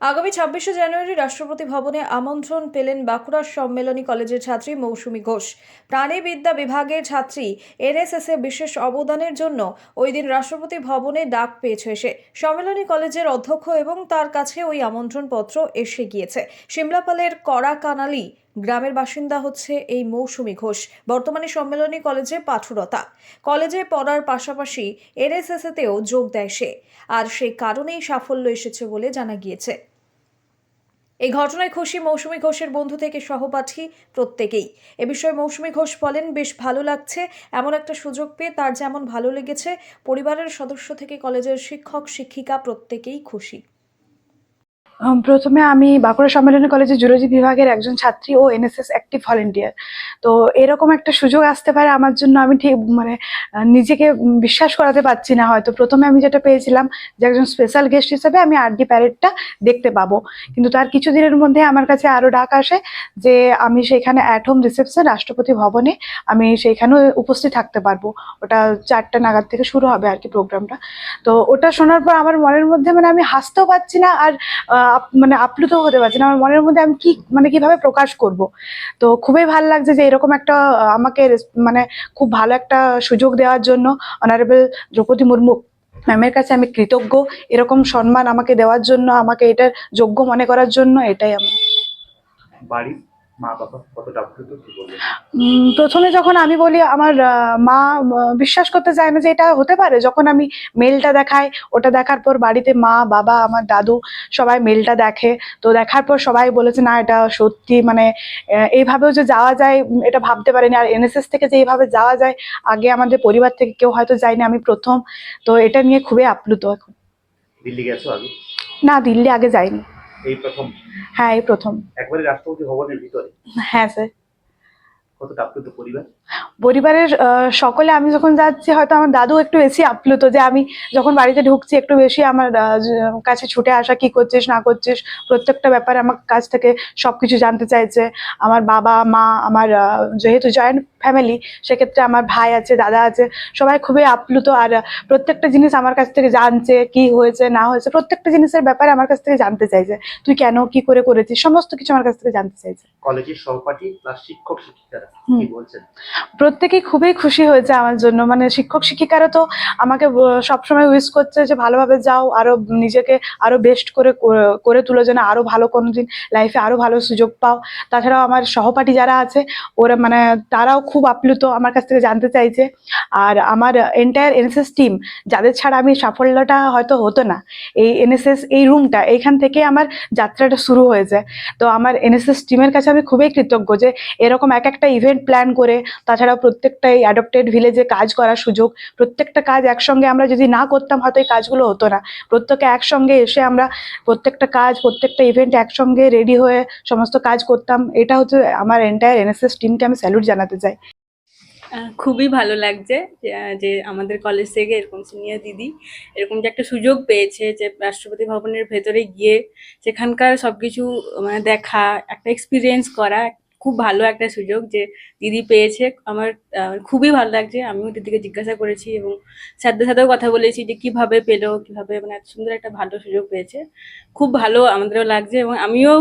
আগামী ছাব্বিশে জানুয়ারি রাষ্ট্রপতি ভবনে আমন্ত্রণ পেলেন বাঁকুড়ার সম্মেলনী কলেজের ছাত্রী মৌসুমী ঘোষ। প্রাণীবিদ্যা বিভাগের ছাত্রী এনএসএস বিশেষ অবদানের জন্য ওই দিন রাষ্ট্রপতি ভবনে ডাক পেয়েছে সে সম্মেলনী কলেজের অধ্যক্ষ এবং তার কাছে ওই আমন্ত্রণপত্র এসে গিয়েছে। সিমলাপালের কড়াকানালি গ্রামের বাসিন্দা হচ্ছে এই মৌসুমী ঘোষ। বর্তমানে সম্মেলনী কলেজে পাঠুরতা। কলেজে পড়ার পাশাপাশি এনএসএসেতেও যোগ দেয় সে। আর সেই কারণেই সাফল্য এসেছে বলে জানা গিয়েছে। এই ঘটনায় খুশি মৌসুমি ঘোষের বন্ধু থেকে সহপাঠী প্রত্যেকেই। এ বিষয়ে মৌসুমি ঘোষ বলেন, বেশ ভালো লাগছে। এমন একটা সুযোগ পেয়ে তার যেমন ভালো লেগেছে, পরিবারের সদস্য থেকে কলেজের শিক্ষক, শিক্ষিকা প্রত্যেকেই খুশি। প্রথমে আমি বাঁকুড়া সম্মেলনী কলেজে জুলজি বিভাগের একজন ছাত্রী ও এনএসএস অ্যাক্টিভ ভলেন্টিয়ার তো এরকম একটা সুযোগ আসতে পারে আমার জন্য আমি ঠিক মানে নিজেকে বিশ্বাস করাতে পারছি না হয়তো। প্রথমে আমি যেটা পেয়েছিলাম যে একজন স্পেশাল গেস্ট হিসেবে আমি আরডি প্যারেডটা দেখতে পাবো। কিন্তু তার কিছুদিনের মধ্যে আমার কাছে আরও ডাক আসে যে আমি সেখানে অ্যাট হোম রিসেপশন রাষ্ট্রপতি ভবনে আমি সেইখানেও উপস্থিত থাকতে পারব। ওটা চারটা নাগাদ থেকে শুরু হবে আর কি প্রোগ্রামটা তো ওটা শোনার পর আমার মনের মধ্যে মানে আমি হাসতেও পারছি না আর মানে আপ্লুত হতে পারছি না। আমার মনের মধ্যে আমি কি মানে কীভাবে প্রকাশ করব? তো খুবই ভালো লাগছে যে এরকম একটা আমাকে মানে খুব ভালো একটা সুযোগ দেওয়ার জন্য অনারেবল দ্রৌপদী মুর্মু ম্যামের কাছে আমি কৃতজ্ঞ। এরকম সম্মান আমাকে দেওয়ার জন্য, আমাকে এটার যোগ্য মনে করার জন্য এটাই আমার বাড়ির মা বাবা কতটা আপ্লুত কি বলবেন? প্রথমে যখন আমি বলি আমার মা বিশ্বাস করতে চায় না যে এটা হতে পারে যখন আমি মেলটা দেখাই ওটা দেখার পর বাড়িতে মা বাবা আমার দাদু সবাই মেলটা দেখে। তো দেখার পর সবাই বলেছে না এটা সত্যি মানে এইভাবেও যে যাওয়া যায় এটা ভাবতে পারিনি। আর এনএসএস থেকে যে এইভাবে যাওয়া যায় আগে আমাদের পরিবার থেকে কেউ হয়তো যায়নি আমি প্রথম। তো এটা নিয়ে খুবই আপ্লুত এখন। দিল্লি গেছো আগে? না দিল্লি আগে যাইনি। এই প্রথম? হ্যাঁ এই প্রথম। একবারে রাষ্ট্রপতি ভবনের ভিতরে? হ্যাঁ স্যার কতটা আপ্লুত পরিবার? পরিবারের সকলে আমি যখন যাচ্ছি হয়তো আমার দাদু একটু বেশি আপ্লুত যে আমি যখন বাড়িতে ঢুকছি একটু বেশি আমার কাছে ছুটে আসা কি করছিস না করছিস প্রত্যেকটা ব্যাপারে আমার কাছ থেকে সবকিছু জানতে চাইছে। আমার বাবা মা আমার যেহেতু জয়েন্ট ফ্যামিলি সেক্ষেত্রে আমার ভাই আছে দাদা আছে সবাই খুবই আপ্লুত। আর প্রত্যেকটা জিনিস আমার কাছ থেকে জানছে কি হয়েছে না হয়েছে প্রত্যেকটা জিনিসের ব্যাপারে আমার কাছ থেকে জানতে চাইছে। তুই কেন কি করে করেছিস সমস্ত কিছু আমার কাছ থেকে জানতে চাইছে। কলেজের সহপাঠী প্লাস শিক্ষক শিক্ষিকারা? হুম। কি প্রত্যেকেই খুবই খুশি হয়েছে আমার জন্য। মানে শিক্ষক শিক্ষিকারা তো আমাকে সবসময় উইস করছে যে ভালোভাবে যাও আরও নিজেকে আরও বেস্ট করে করে- করে তুলো যেন আরও ভালো কোনো দিন লাইফে আরও ভালো সুযোগ পাও। তাছাড়াও আমার সহপাঠী যারা আছে ওরা মানে তারাও খুব আপ্লুত আমার কাছ থেকে জানতে চাইছে। আর আমার এন্টায়ার এনএসএস টিম যাদের ছাড়া আমি সাফল্যটা হয়তো হতো না এই এনএসএস এই রুমটা এইখান থেকে আমার যাত্রাটা শুরু হয়েছে। তো আমার এনএসএস টিমের কাছে আমি খুবই কৃতজ্ঞ যে এরকম এক একটা ইভেন্ট প্ল্যান করে, তাছাড়াও প্রত্যেকটা এই অ্যাডপ্টেড ভিলেজে কাজ করার সুযোগ। প্রত্যেকটা কাজ একসঙ্গে আমরা যদি না করতাম, হয়তো এই কাজগুলো হতো না। প্রত্যেকে একসঙ্গে এসে আমরা প্রত্যেকটা কাজ, প্রত্যেকটা ইভেন্ট একসঙ্গে রেডি হয়ে সমস্ত কাজ করতাম। এটা হচ্ছে আমার এন্টায়ার এনএসএস টিমকে আমি স্যালুট জানাতে চাই। খুবই ভালো লাগছে যে আমাদের কলেজ থেকে এরকম সিনিয়র দিদি এরকম যে একটা সুযোগ পেয়েছে যে রাষ্ট্রপতি ভবনের ভেতরে গিয়ে সেখানকার সব কিছু মানে দেখা, একটা এক্সপিরিয়েন্স করা খুব ভালো একটা সুযোগ যে দিদি পেয়েছে। আমার খুবই ভালো লাগছে। আমিও দিদিকে জিজ্ঞাসা করেছি এবং স্যারদের সাথেও কথা বলেছি যে কীভাবে পেল কীভাবে মানে এত সুন্দর একটা ভালো সুযোগ পেয়েছে। খুব ভালো আমাদেরও লাগছে এবং আমিও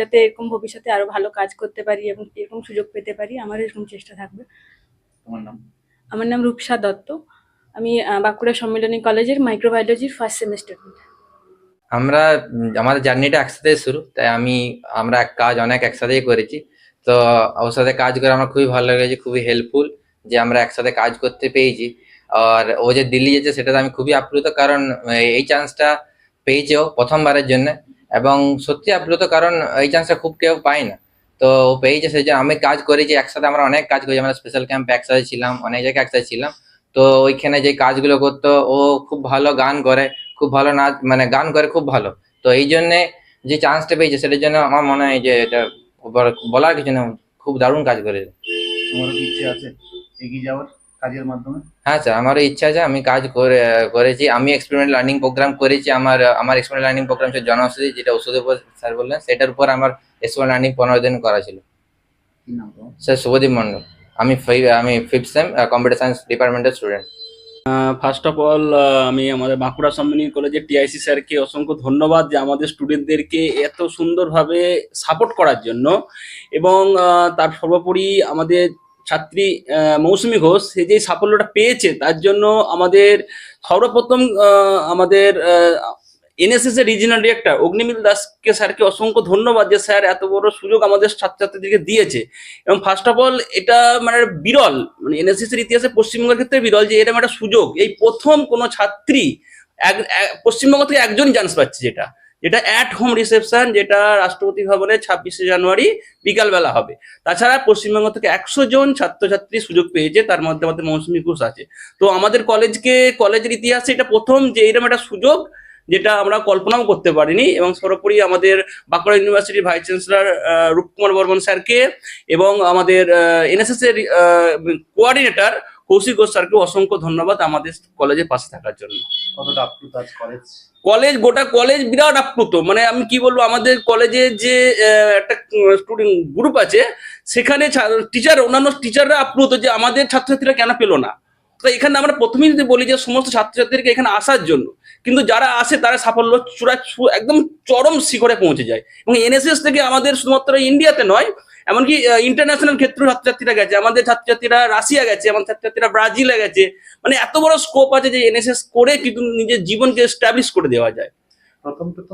যাতে এরকম ভবিষ্যতে আরও ভালো কাজ করতে পারি এবং এরকম সুযোগ পেতে পারি আমারও এরকম চেষ্টা থাকবে। তোমার নাম? আমার নাম রূপসা দত্ত। আমি বাঁকুড়া সম্মিলনী কলেজের মাইক্রোবায়োলজির ফার্স্ট সেমিস্টার আমরা আমাদের জার্নিটা একসাথে শুরু তাই আমি আমরা এক কাজ অনেক একসাথেই করেছি। তো ওর সাথে কাজ করে আমার খুবই ভালো লেগেছে, খুবই হেল্পফুল যে আমরা একসাথে কাজ করতে পেয়েছি। আর ও যে দিল্লি যেছে সেটাতে আমি খুবই আপ্লুত কারণ এই চান্সটা পেয়েছে ও প্রথমবারের জন্য। এবং সত্যি আপ্লুত কারণ, এই চান্সটা খুব কেউ পায় না। তো ও পেয়েছে সেই জন্য আমি কাজ করেছি, একসাথে আমরা অনেক কাজ করেছি। আমরা স্পেশাল ক্যাম্পে একসাথে ছিলাম, অনেক জায়গায় একসাথে ছিলাম। তো ওইখানে যে কাজগুলো করতো, ও খুব ভালো গান করে, খুব ভালো নাচ মানে গান করে খুব ভালো। তো এই জন্যে যে চান্সটা পেয়েছে, সেটার জন্য আমার মনে হয় যে এটা বলার কিছু না খুব দারুণ কাজ করেছে তোমারও ইচ্ছে আছে এগিয়ে যাওয়ার কাজের মাধ্যমে? হ্যাঁ স্যার আমারও ইচ্ছা আছে আমি কাজ করে করেছি আমি এক্সপেরিমেন্ট লার্নিং প্রোগ্রাম করেছি আমার আমার এক্সপেরিমেন্ট লার্নিং প্রোগ্রাম ছিল জনঔষধি যেটা ওষুধের উপর স্যার বললেন সেটার উপর আমার এক্সপেরিমেন্ট লার্নিং পনেরো দিন করা ছিল। স্যার শুভদীপ মন্ডল আমি আমি ফিফথ সেম কম্পিউটার সায়েন্স ডিপার্টমেন্টের স্টুডেন্ট ফার্স্ট অফ অল আমি আমাদের বাঁকুড়া সম্মিলনী কলেজের টিআইসি স্যারকে অসংখ্য ধন্যবাদ যে আমাদের স্টুডেন্টদেরকে এত সুন্দরভাবে সাপোর্ট করার জন্য। এবং তার সর্বোপরি আমাদের ছাত্রী মৌসুমী ঘোষ, সে যে সাফল্যটা পেয়েছে, তার জন্য আমাদের সর্বপ্রথম আমাদের এনএসএস এর রিজিনাল ডিরেক্টর অগ্নিমিল দাসকে স্যারকে অসংখ্য ধন্যবাদ যে স্যার এত বড় সুযোগ আমাদের ছাত্রছাত্রীদেরকে দিয়েছে। এবং ফার্স্ট অফ অল এটা মানে বিরল মানে এনএসএস এর ইতিহাসে পশ্চিমবঙ্গের ক্ষেত্রে বিরল যে এরকম একটা সুযোগ। এই প্রথম কোনো ছাত্রী এক- পশ্চিমবঙ্গ থেকে একজন চান্স পাচ্ছে যেটা। যেটা অ্যাট হোম রিসেপশন যেটা রাষ্ট্রপতি ভবনে ছাব্বিশে জানুয়ারি বিকালবেলা হবে। তাছাড়া পশ্চিমবঙ্গ থেকে একশো জন ছাত্রছাত্রী সুযোগ পেয়েছে, তার মধ্যে আমাদের মৌসুমী ঘোষ আছে। তো আমাদের কলেজকে কলেজের ইতিহাসে এটা প্রথম যে এরকম একটা সুযোগ যেটা আমরা কল্পনাও করতে পারিনি এবং সর্বোপরি আমাদের বাঁকুড়া ইউনিভার্সিটির ভাইস চ্যান্সেলর রূপকুমার বর্মন স্যারকে এবং আমাদের এনএসএস এর কোঅর্ডিনেটর কৌশিক ঘোষ স্যারকে অসংখ্য ধন্যবাদ আমাদের কলেজের পাশে থাকার জন্য। কতটা আপ্লুত আজ কলেজ কলেজ গোটা কলেজ বিরাট আপ্লুত। মানে আমি কি বলব আমাদের কলেজে যে একটা স্টুডেন্ট গ্রুপ আছে সেখানে টিচার অন্যান্য টিচাররা আপ্লুত যে আমাদের ছাত্রছাত্রীরা কেন পেল না। তো এখানে আমরা প্রথমেই যদি বলি যে সমস্ত ছাত্রছাত্রীকে এখানে আসার জন্য, কিন্তু যারা আসে তারা সাফল্য চূড়া একদম চরম শিখরে পৌঁছে যায়। এবং এনএসএস থেকে আমাদের শুধুমাত্র ইন্ডিয়াতে নয়, এমনকি ইন্টারন্যাশনাল ক্ষেত্রে ছাত্রছাত্রীরা গেছে। আমাদের ছাত্রছাত্রীরা রাশিয়া গেছে, আমাদের ছাত্রছাত্রীরা ব্রাজিলে গেছে। মানে এত বড় স্কোপ আছে যে এনএসএস করে কিন্তু নিজের জীবনকে এস্টাবলিশ করে দেওয়া যায়। প্রথম প্রথম